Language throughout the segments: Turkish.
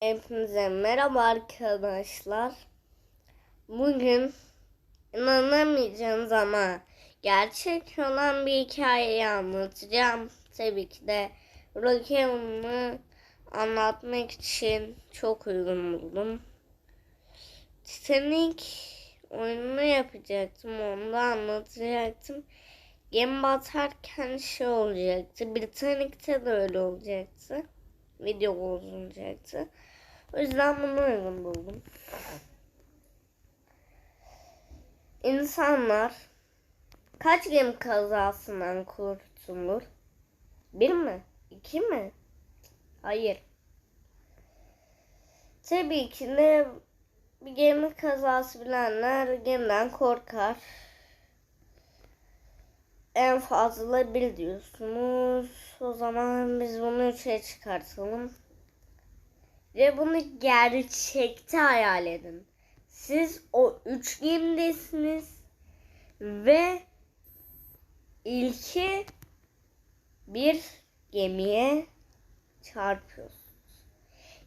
Hepinize merhaba arkadaşlar. Bugün inanamayacağınız ama gerçek olan bir hikayeyi anlatacağım. Tabii ki de Brookhaven'ı anlatmak için çok uygun buldum. Titanic oyununu yapacaktım, onu da anlatacaktım. Gemi batarken şey olacaktı. Britannic'te de öyle olacaktı. Video uzanacaktı. O yüzden bunu uygun buldum. İnsanlar kaç gemi kazasından kurtulur? Bir mi? İki mi? Hayır. Tabii ki de bir gemi kazası bilenler gemiden korkar. En fazla bir diyorsunuz. O zaman biz bunu üçe çıkartalım. Ve bunu gerçekte hayal edin. Siz o üç gemidesiniz ve ilki bir gemiye çarpıyorsunuz.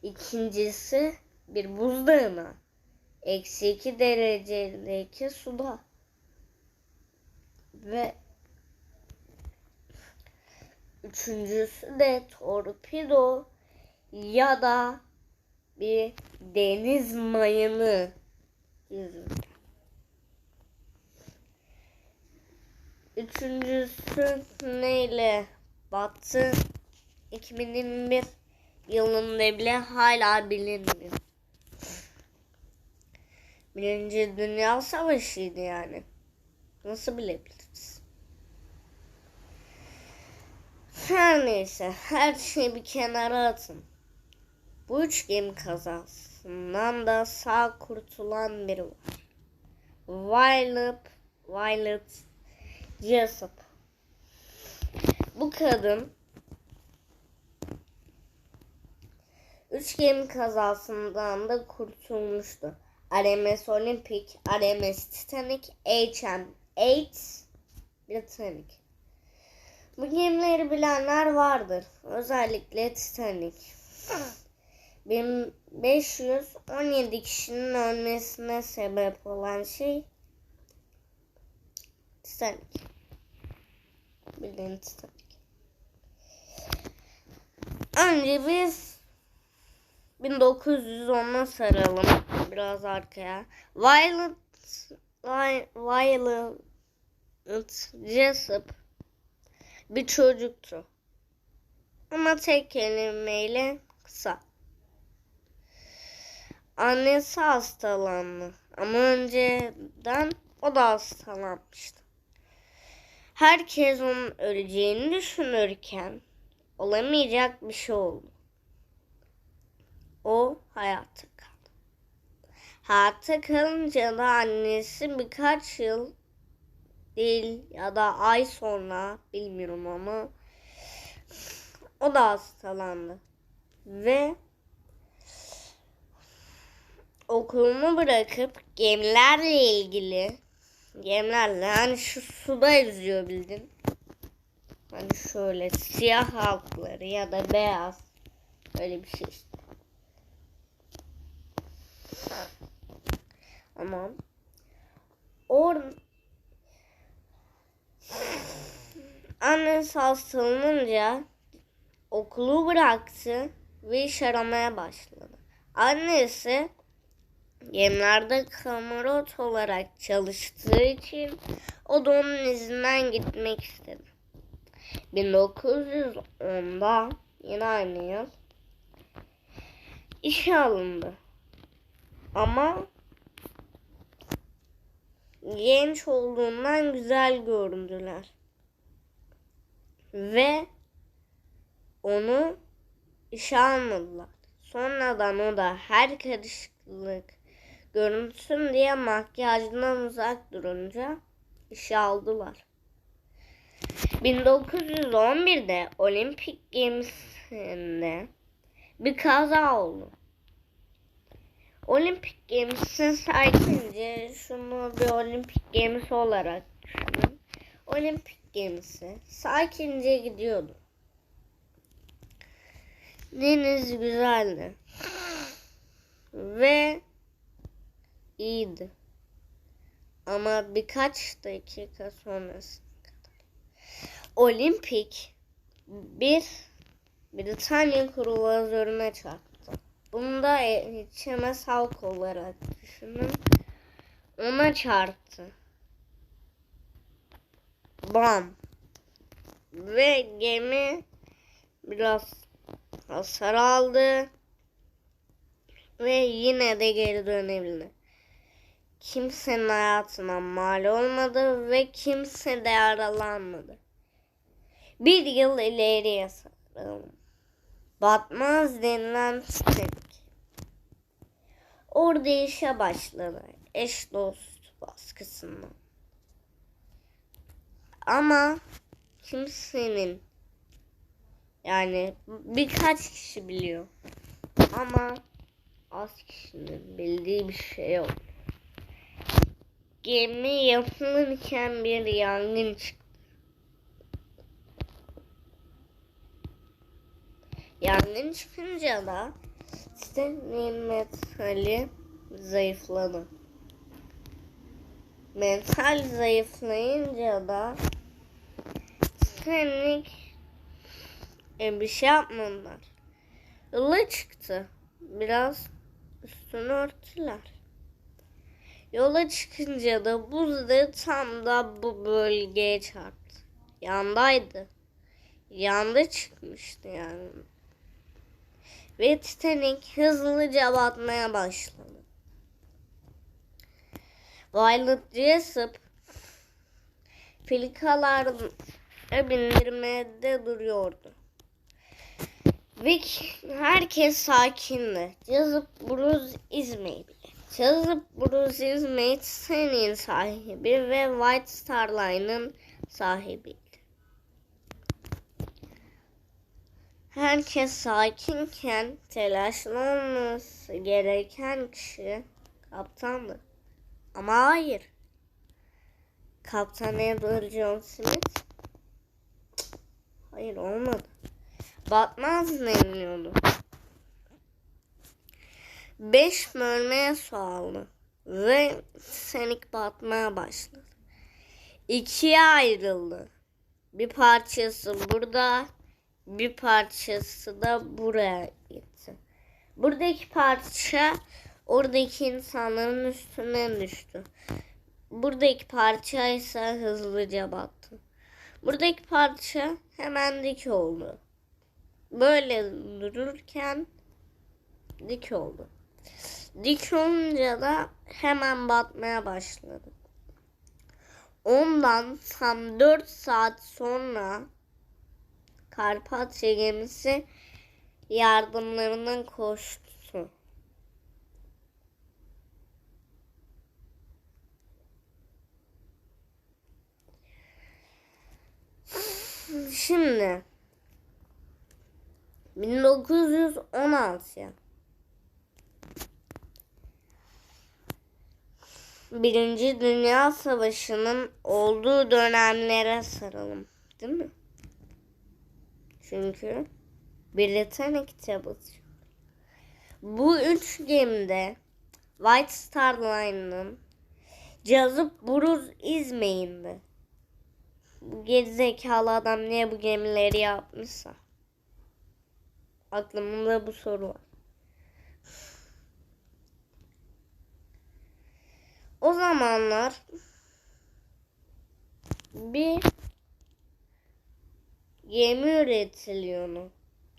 İkincisi bir buzdağına. Eksi iki derecedeki suda. Ve üçüncüsü de torpido ya da bir deniz mayını yüzünden. Üçüncüsü neyle battı? 2021 yılında bile hala bilinmiyor. Birinci Dünya Savaşı'ydı yani. Nasıl bilebiliriz? Her neyse her şeyi bir kenara atın. Bu üç gemi kazasından da sağ kurtulan biri var. Violet, Violet Jessup. Bu kadın üç gemi kazasından da kurtulmuştu. RMS Olympic, RMS Titanic, HM8 Britannic. Bu gemileri bilenler vardır. Özellikle Titanic. 1517 kişinin ölmesine sebep olan şey Titanic. Bildiğin Titanic. Önce biz 1910'a saralım. Biraz arkaya. Violet Violet Jessup bir çocuktu. Ama tek kelimeyle kısa. Annesi hastalandı. Ama önceden o da hastalanmıştı. Herkes onun öleceğini düşünürken olamayacak bir şey oldu. O hayatta kaldı. Hayatta kalınca da annesi birkaç yıl değil ya da ay sonra bilmiyorum ama o da hastalandı. Ve okulunu bırakıp gemilerle ilgili gemilerle hani şu suda yüzüyor bildin. Hani şöyle siyah halkları ya da beyaz öyle bir şey işte. Ama or annesi hastalanınca okulu bıraktı ve iş aramaya başladı. Annesi gemilerde kamerot olarak çalıştığı için o da onun izinden gitmek istedi. 1910'da yine aynı yıl işe alındı. Ama genç olduğundan güzel gördüler. Ve onu işe almadılar. Sonradan o da her karışıklık görünsün diye makyajdan uzak durunca işe aldılar. 1911'de Olimpik Games'inde bir kaza oldu. Olimpik Games'in sakince şunu bir Olimpik Games olarak düşünün. Olimpik Games'i sakince gidiyordu. Deniz güzeldi. Ve iyiydi. Ama birkaç dakika sonrasına kadar Olimpik bir Britanya kruvazörüne çarptı. Bunu da HMS Halk olarak düşünün. Ona çarptı. Bam. Ve gemi biraz hasar aldı. Ve yine de geri dönebildi. Kimsenin hayatına mal olmadı ve kimse de yaralanmadı. Bir yıl ileriye saralım. Batmaz denilen Titanic. Orada işe başladı. Eş dost baskısından. Ama kimsenin yani birkaç kişi biliyor. Ama az kişinin bildiği bir şey yok. Gemi yapılırken bir yangın çıktı. Yangın çıkınca da Stanley metali zayıfladı. Metal zayıflayınca da Stanley e, bir şey yapmadılar. Yola çıktı. Biraz üstünü örtüler. Yola çıkınca da buzları tam da bu bölgeye çarptı. Yandaydı. Yanda çıkmıştı yani. Ve Titanic hızlıca batmaya başladı. Violet Jessup filikaları bindirmede duruyordu. Ve herkes sakindi. Jessup Bruce İzmir. Jessup Bruce İzmir senin sahibi ve White Star Line'ın sahibiydi. Herkes sakinken telaşlı olması gereken kişi kaptandı. Ama hayır. Kaptan Edward John Smith? Hayır olmadı. Batmaz deniliyordu. Beş bölmeye su aldı. Ve Senik batmaya başladı. İkiye ayrıldı. Bir parçası burada, bir parçası da buraya gitti. Buradaki parça oradaki insanların üstüne düştü. Buradaki parça ise hızlıca battı. Buradaki parça hemen dik oldu. Böyle dururken dik oldu. Dik olunca da hemen batmaya başladı. Ondan tam 4 saat sonra Karpatya gemisi yardımlarından koştu. Şimdi 1916 Birinci Dünya Savaşı'nın olduğu dönemlere saralım. Değil mi? Çünkü Britannia kitabı. Bu üç gemide White Star Line'ın cazıp buruz izmeyindi. Bu gerizekalı adam niye bu gemileri yapmışsa. Aklımda bu soru var. Zamanlar bir gemi üretiliyordu.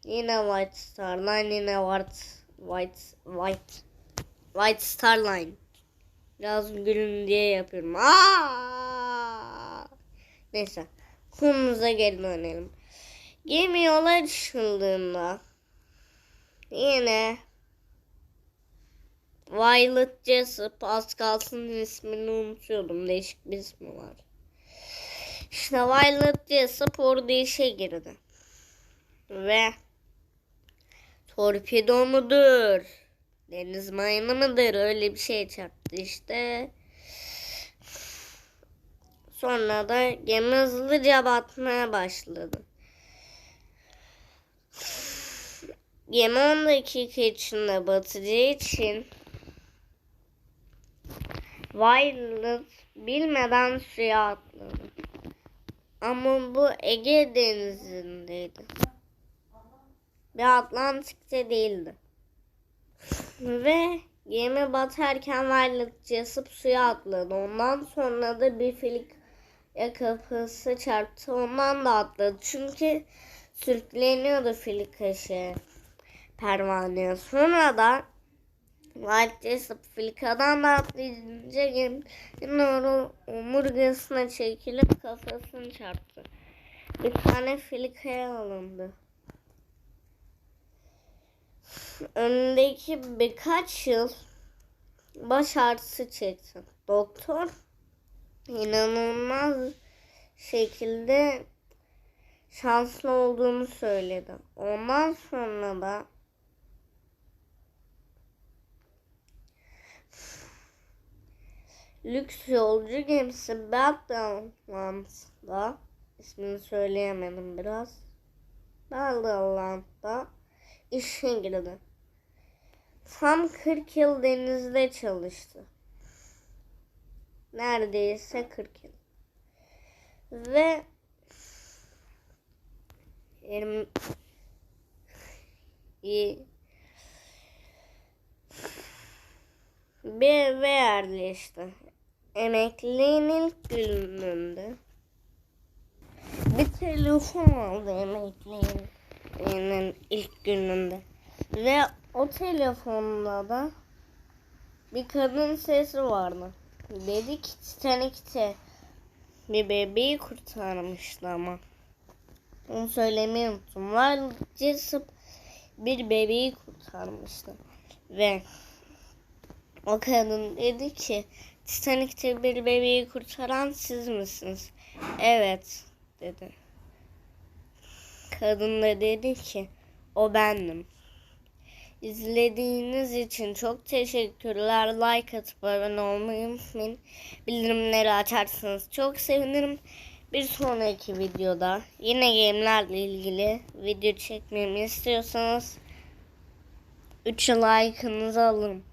Yine White Star Line, yine White White White White Star Line. Biraz gülün diye yapıyorum. Aa! Neyse. Konumuza geri dönelim. Gemi yola çıkıldığında yine Violet Jessup az ismini unutuyordum. Değişik bir ismi var. İşte Violet Jessup orada işe girdi. Ve torpido mudur? Deniz mayını mıdır? Öyle bir şey çarptı işte. Sonra da gemi hızlıca batmaya başladı. Gemi 10 dakika içinde batacağı için Violet bilmeden suya atladı. Ama bu Ege denizindeydi. Bir Atlantik'te değildi. Ve gemi batarken Violet cesip suya atladı. Ondan sonra da bir filik kafası çarptı. Ondan da atladı. Çünkü sürükleniyordu filika şey pervaneye. Sonra da Jessup filikadan da atlayınca o- omurgasına çekilip kafasını çarptı. Bir tane filikaya alındı. Önündeki birkaç yıl baş ağrısı çekti. Doktor inanılmaz şekilde şanslı olduğunu söyledi. Ondan sonra da lüks yolcu gemisi Belgrand'da ismini söyleyemedim biraz. Belgrand'da işe girdi. Tam 40 yıl denizde çalıştı. Neredeyse 40 yıl. Ve Benim iyi bir eve yerleşti. Emekliliğin ilk gününde bir telefon aldı emekliliğinin ilk gününde. Ve o telefonda da bir kadın sesi vardı. Dedi ki Titanic'te bir bebeği kurtarmıştı ama. Onu söylemeyi unuttum. Var Jessup bir bebeği kurtarmıştı. Ve o kadın dedi ki Titanic'te bir bebeği kurtaran siz misiniz? Evet dedi. Kadın da dedi ki o bendim. İzlediğiniz için çok teşekkürler. Like atıp abone olmayı unutmayın. Bildirimleri açarsanız çok sevinirim. Bir sonraki videoda yine game'lerle ilgili video çekmemi istiyorsanız 3 like'ınızı alırım.